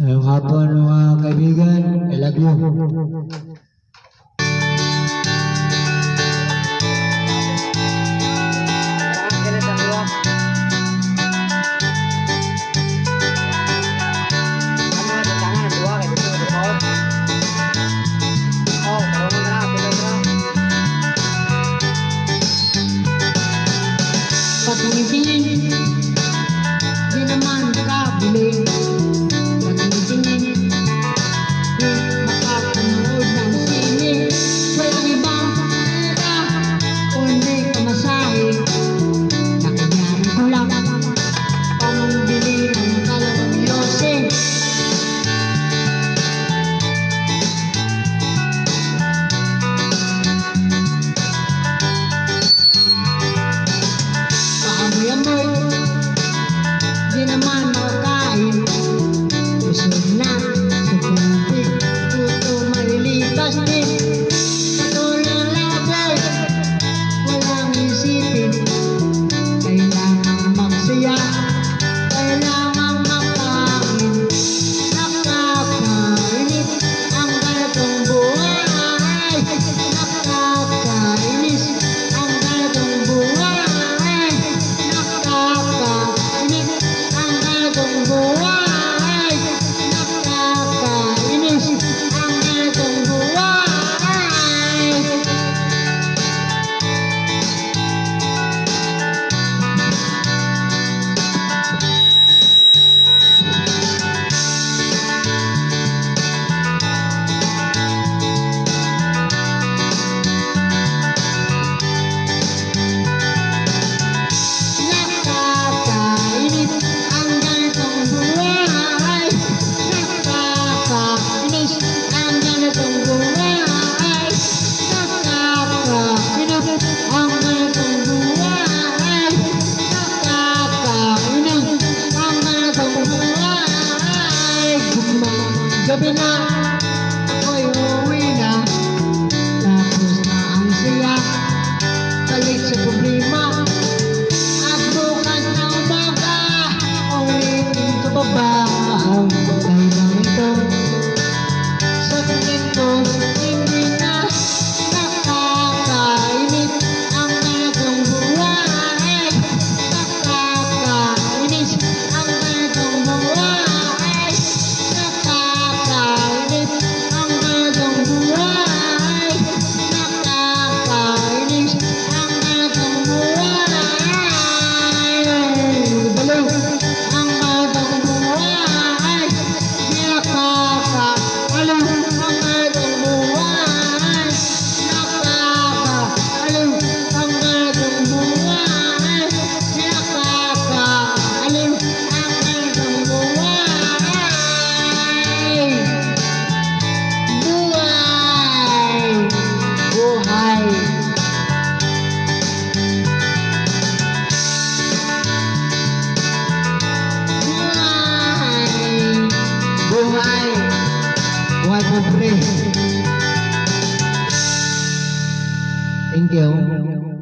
Ngayong hapon mga kaibigan, I love you. Indian night. banana. Thank you.